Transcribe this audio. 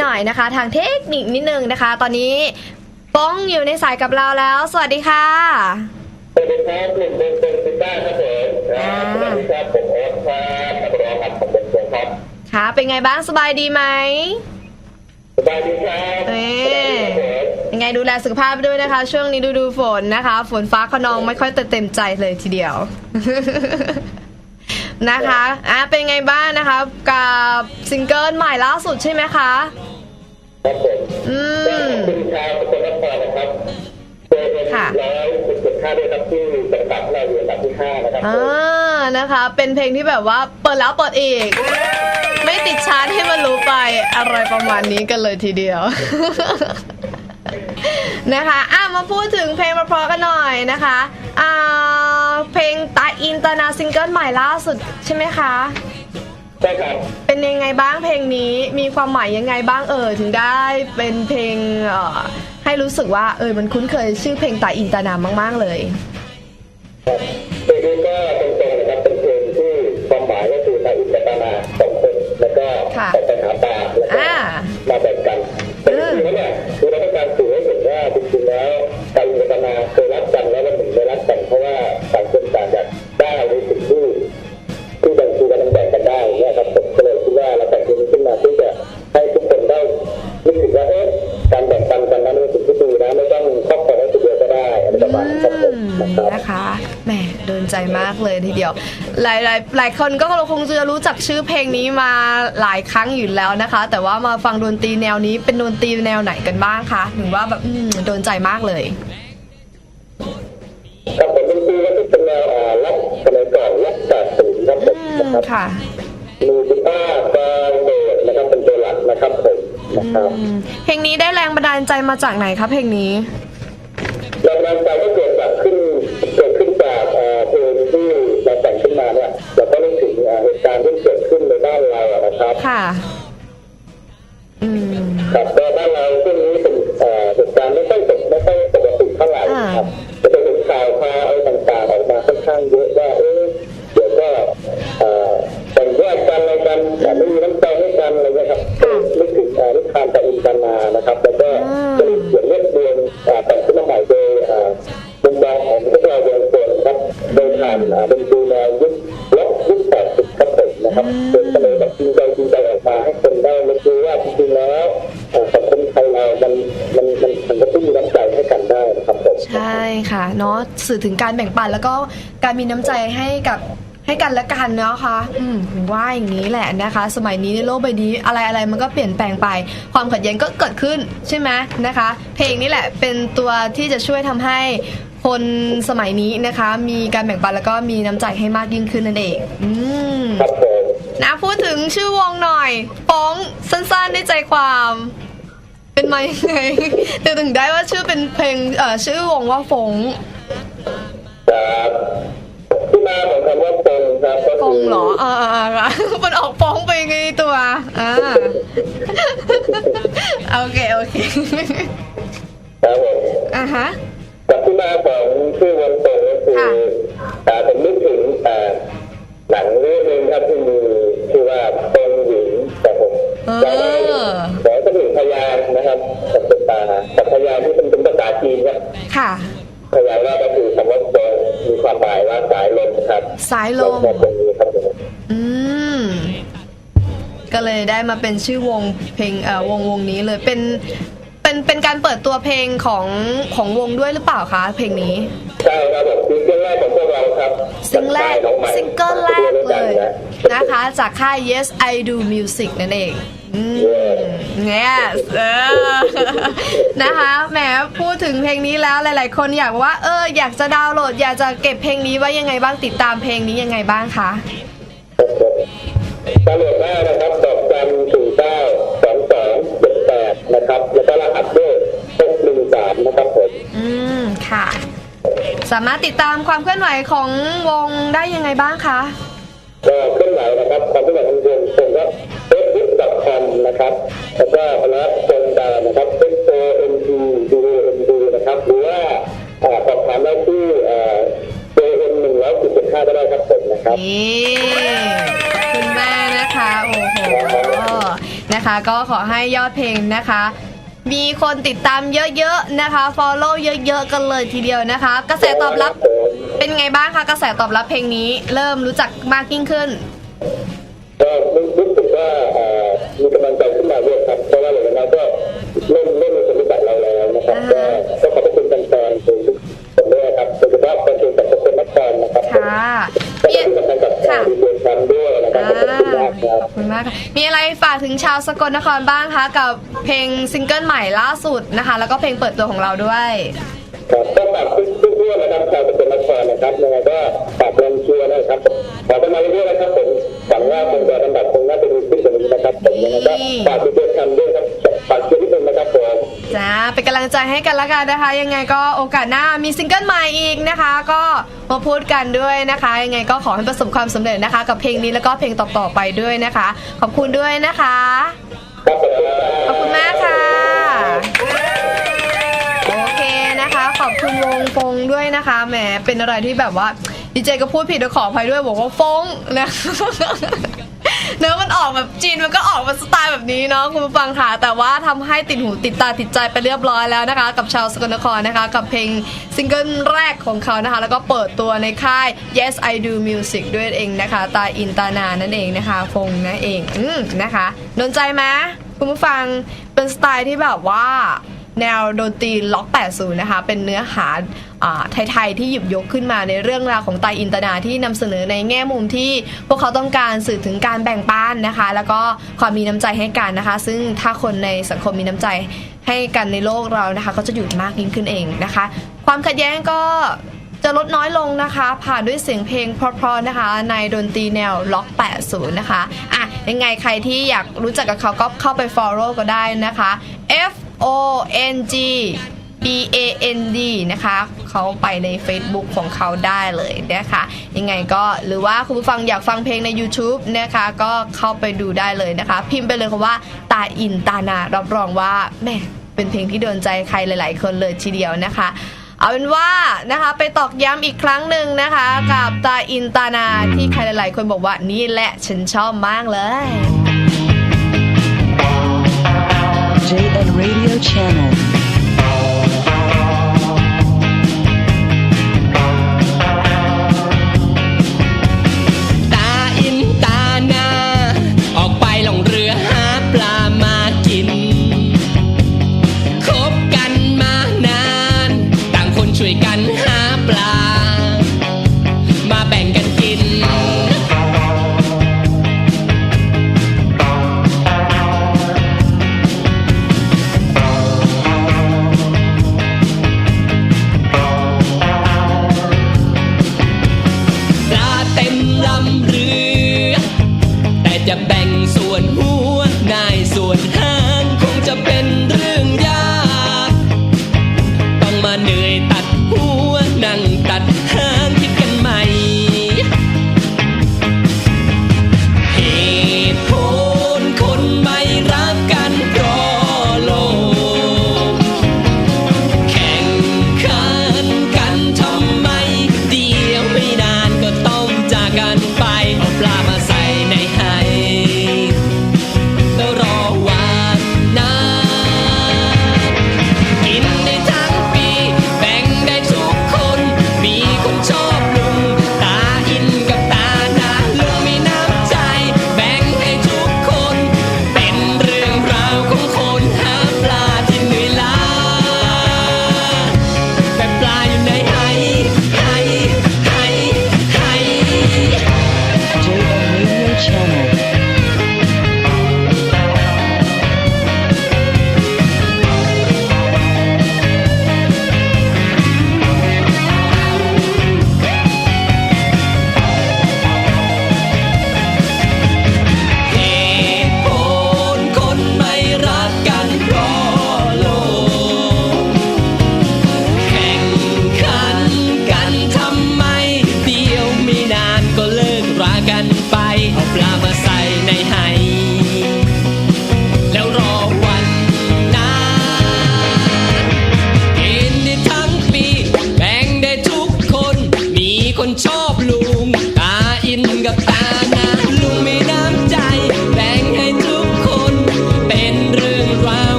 หน่อยนะคะ ทางเทคนิคนิดนึงนะคะ ตอนนี้ป้องอยู่ในสายกับเราแล้ว สวัสดีค่ะสวัสดีครับหนึ่งเป็นเป็นซิต้าครับผมครับสวัสดีครับผมโอ๊ตครับนักร้องครับผมเป็นวครับค่ะเป็นไงบ้างสบายดีไหมสบายดีครับเอ๊ยยังไงดูแลสุขภาพด้วยนะคะ ช่วงนี้ดูดูฝนนะคะ ฝนฟ้าขนองไม่ค่อยเต็มใจเลยทีเดียว นะคะอะเป็นไงบ้างนะคะ กับซิงเกิลใหม่ล่าสุดใช่ไหมคะ ครับผมอืก็มขอบคุณชาวสกลนครนะครับเจอเป็นค่ะ ร้อยสิบเจ็ดค่าด้วยครับที่จังหวัดเราอยู่อันดับที่ห้านะครับผอ่ามนะคะ เป็นเพลงที่แบบว่าเปิดแล้วเปิดอีก ไม่ติดชาร์ตให้มันรู้ไปอะไรประมาณนี้กันเลยทีเดียว นะคะอะมาพูดถึงเพลงเพราะๆกันหน่อยนะคะอ่า เพลงตาอินตานาซิงเกิลใหม่ล่าสุดใช่ไหมคะ ใช่ครับเป็นยังไงบ้างเพลงนี้มีความหมายยังไงบ้างเออถึงได้เป็นเพลงเอ่อให้รู้สึกว่าเออมันคุ้นเคยชื่อเพลงตาอินตานามาก ๆ เลย ครับเพลงนี้ก็ตรงๆนะครับเป็นเพลงที่ความหมายก็คือตาอินตานาสองคนแล้วก็ค่ะไปหาปลาแล้วก็อ่า มาแบ่งกันแต่จริงๆแล้วเนี่ยคือเราต้องการสื่อให้เห็นว่าจริงๆแล้วตาอินตานาเคยรักกันแล้ววันหนึ่งไม่รักกันเพราะว่า นึกถึงว่าเอ๊ะการแบ่งปันกันนั้นเป็นสิ่งที่ดีนะไม่ต้องครอบครองให้คนเดียวก็ได้อะไรประมาณนี้ครับผมนะครับ นะคะแหมโดนใจมากเลยทีเดียว หลายหลายหลายคนก็คงจะรู้จักชื่อเพลงนี้มาหลายครั้งอยู่แล้วนะคะ แต่ว่ามาฟังดนตรีแนวนี้เป็นดนตรีแนวไหนกันบ้างคะถึงว่าแบบอืมโดนใจมากเลย ครับผมเป็นปีก็ที่เป็นแนวอ่ารักสมัยก่อนรักจากศูนย์ครับผอืมมนะครับ ค่ะ ผมนะครับอืมเพลงนี้ได้แรงบันดาลใจมาจากไหนคะเพลงนี้แรงบันดาลใจก็เกิดจากขึ้นเกิดขึ้นจากเอ่อเพลงที่เราแต่งขึ้นมาเนี่ยเราก็นึกถึงเอ่อเหตุการณ์ที่เกิดขึ้นในบ้านเราอะนะครับค่ะอืมครับแต่บ้านเราช่วงนี้เป็นเอ่อเหตุการณ์ไม่ค่อยปกไม่ค่อยปกติเท่าไหร่ครับจะเป็นเห็นข่าวพาอะไรต่างๆออกมาค่อนข้างเยอะว่าเออเดี๋ยวก็เอ่อแต่งแยกกันอะไรกันแต่ไม่มีน้ำใจให้กันอะไรเงี้ยครับ นึกถึงเอ่อนิทานตะอินตานานะครับ แล้วก็จะเขียนเรียบเรียงเอ่อแต่งขึ้นมาใหม่โดยเอ่อมุมมองของพวกเราเยาวชนครับโดยผ่านเอ่อเป็นดูแนวยุคล็อกยุคแปดสิบครับผมนะครับเป็นก็เลยแบบจริงใจจริงใจออกมาให้คนได้รับรู้ว่าจริงๆแล้วเอ่อสังคมไทยเรามันมันมันมันก็ต้องมีน้ำใจให้กันได้นะครับผมใช่ค่ะเนาะสื่อถึงการแบ่งปันแล้วก็การมีน้ำใจให้กับ ให้กันและกันเนาะค่ะอืมว่าอย่างนี้แหละนะคะ สมัยนี้ในโลกใบนี้อะไรอะไรมันก็เปลี่ยนแปลงไป ความขัดแย้งก็เกิดขึ้นใช่ไหมนะคะ เพลงนี้แหละเป็นตัวที่จะช่วยทำให้คนสมัยนี้นะคะ มีการแบ่งปันแล้วก็มีน้ำใจให้มากยิ่งขึ้นนั่นเอง อืมครับผมนะพูดถึงชื่อวงหน่อยฟ้องสั้นๆได้ใจความ เป็นมายังไงเดี๋ยวถึงได้ว่าชื่อเป็นเพลงเอ่อชื่อวงว่าฟงครับ ที่มาของคำว่าปงครับก็ฟคืงอเหรออ่าอ่าอ่ามันออกฟ้องไปไงตัวอ่าโอเคโอเคครับผมอ่าฮะกับที่มาของชื่อวันปงก็คือค่ะอ่าผมนึกถึงอ่าหนังเรื่องหนึงครับที่มีชื่อว่าปงหญิงแต่ผมเอจะได้อขอสักหนึ่งพยานนะครับกับเป็นตากับพยานที่เป็นเป็นภาษาจีนครับค่ะพยานว่าก็คือคำว่าปงมี ความหมายว่าสายลมครับสายลมแค่ตรงนี้ครับผมอืม ก็เลยได้มาเป็นชื่อวงเพลงเอ่อวงวงนี้เลยเป็นเป็นเป็นการเปิดตัวเพลงของของวงด้วยหรือเปล่าคะเพลงนี้ ใช่ครับผมซิงเกิลแรกของพวกเราครับซิงแรกจากค่ายน้องใหม่ซิงเกิลแรกเลยนะนะคะ จากค่าย Yes I Do Music นั่นเอง อืม yes เออ นะคะแหมพูดถึงเพลงนี้แล้วหลาย ๆ คนอยากว่า เออ อยากจะดาวน์โหลด อยากจะเก็บเพลงนี้ไว้ยังไงบ้างติดตามเพลงนี้ยังไงบ้างคะตำรวจได้นะครับดอกจันสี่เก้าสองสองเจ็ดแปดนะครับ แล้วก็รหัสด้วยหกหนึ่งสามนะครับผมอืมค่ะ สามารถติดตามความเคลื่อนไหวของวงได้ยังไงบ้างคะก็เคลื่อนไหวนะครับ นะครับ แล้วก็แล้วจนดานะครับ x o m d d m d นะครับ หรือว่าอ่าสอบถามได้ที่อ่า jm หนึ่งร้อยสิบเจ็ดห้าก็ได้ครับผมนะครับนี่ขอบคุณมากนะคะ โอ้โห นะคะ ก็ขอให้ยอดเพลงนะคะมีคนติดตามเยอะๆนะคะ follow เยอะๆ กันเลยทีเดียวนะคะ กระแสตอบรับเป็นไงบ้างคะ กระแสตอบรับเพลงนี้ เริ่มรู้จักมากยิ่งขึ้นก็รู้สึกว่าเอ่อ มีกำลังใจขึ้นมาด้วยครับเพราะว่าหลังจากนั้นก็เริ่มเริ่มมีคนรู้จักเราแล้วนะครับก็ก็ขอบพระคุณแฟนๆทุกคนด้วยครับโดยเฉพาะแฟนๆจากสกลนครนะครับค่ะก็มีที่สำคัญกับค่ะดีเจชันด้วยนะครับอ่าขอบคุณมากครับขอบคุณมากค่ะมีอะไรฝากถึงชาวสกลนครบ้างคะกับเพลงซิงเกิลใหม่ล่าสุดนะคะ แล้วก็เพลงเปิดตัวของเราด้วย ครับก็ฝากทุกทุกเรื่องนะครับชาวสกลนครนะครับยังไงก็ฝากแรงเชียร์นะครับขอกันมาเรื่อยๆนะครับผมหวังว่าคงจะลำดับคงน่าจะดีขึ้นกว่านี้นะครับผมยังไงก็ฝากดีเจชันด้วยครับฝากเชียร์นิดนึงนะครับผมจ้าเป็นกำลังใจให้กันละกันนะคะ ยังไงก็โอกาสหน้ามีซิงเกิลใหม่อีกนะคะ ก็มาพูดกันด้วยนะคะ ยังไงก็ขอให้ประสบความสำเร็จนะคะ กับเพลงนี้แล้วก็เพลงต่อๆไปด้วยนะคะ ขอบคุณด้วยนะคะ ครับขอบคุณครับขอบคุณมากค่ะ นะคะ ขอบคุณวงฟงด้วยนะคะแหมเป็นอะไรที่แบบว่าดีเจก็พูดผิดขออภัยด้วยบอกว่าฟงนะเนื้อมันออกแบบจีนมันก็ออกมาสไตล์แบบนี้เนาะคุณผู้ฟังค่ะ แต่ว่าทำให้ติดหูติดตาติดใจไปเรียบร้อยแล้วนะคะ กับชาวสกลนครนะคะ กับเพลงซิงเกิลแรกของเขานะคะ แล้วก็เปิดตัวในค่าย Yes I Do Music ด้วยเองนะคะ ตาอินตานานั่นเองนะคะ ฟงนั่นเองอืมนะคะโดนใจไหมคุณผู้ฟังเป็นสไตล์ที่แบบว่า แนวดนตรีล็อก 80 นะคะ เป็นเนื้อหาไทย ๆ ที่หยิบยกขึ้นมาในเรื่องราวของไตอินตนาที่นำเสนอในแง่มุมที่พวกเขาต้องการสื่อถึงการแบ่งปันนะคะ แล้วก็ความมีน้ำใจให้กันนะคะ ซึ่งถ้าคนในสังคมมีน้ำใจให้กันในโลกเรานะคะ ก็จะอยู่มากยิ่งขึ้นเองนะคะ ความขัดแย้งก็จะลดน้อยลงนะคะ ผ่านด้วยเสียงเพลงเพราะๆนะคะ ในดนตรีแนวล็อก 80 นะคะอะยังไงใครที่อยากรู้จักกับเขาก็เข้าไป follow ก็ได้นะคะ F O N G B A N D นะคะเขาไปใน Facebook ของเขาได้เลยนะคะ ยังไงก็หรือว่าคุณผู้ฟังอยากฟังเพลงใน YouTube นะคะ ก็เข้าไปดูได้เลยนะคะ พิมพ์ไปเลยคำว่าตาอินตานารับรองว่าแม่เป็นเพลงที่โดนใจใครหลาย ๆ คนเลยทีเดียวนะคะเอาเป็นว่านะคะไปตอกย้ำอีกครั้งหนึ่งนะคะ กับตาอินตานาที่ใครหลาย ๆ คนบอกว่านี่แหละฉันชอบมากเลย JN Radio Channel